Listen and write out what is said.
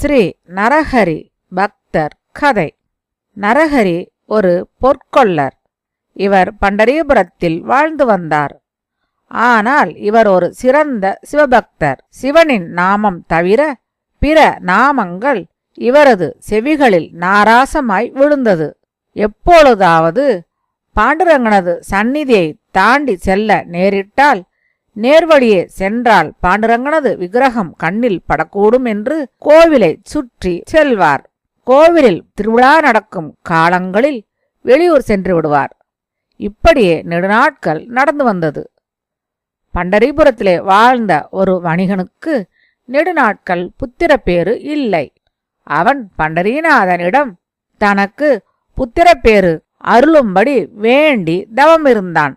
ஸ்ரீ நரஹரி பக்தர் கதை. நரஹரி ஒரு பொற்கொள்ளர். இவர் பண்டரிபுரத்தில் வாழ்ந்து வந்தார். ஆனால் இவர் ஒரு சிறந்த சிவபக்தர். சிவனின் நாமம் தவிர பிற நாமங்கள் இவரது செவிகளில் நாராசமாய் விழுந்தது. எப்பொழுதாவது பாண்டுரங்கனது சந்நிதியை தாண்டி செல்ல நேரிட்டால் நேர்வழியே சென்றால் பாண்டுரங்கனது விக்கிரகம் கண்ணில் படக்கூடும் என்று கோவிலை சுற்றி செல்வார். கோவிலில் திருவிழா நடக்கும் காலங்களில் வெளியூர் சென்று விடுவார். இப்படியே நெடுநாட்கள் நடந்து வந்தது. பண்டரிபுரத்திலே வாழ்ந்த ஒரு வணிகனுக்கு நெடுநாட்கள் புத்திரப்பேறு இல்லை. அவன் பண்டரீநாதனிடம் தனக்கு புத்திரப்பேறு அருளும்படி வேண்டி தவமிருந்தான்.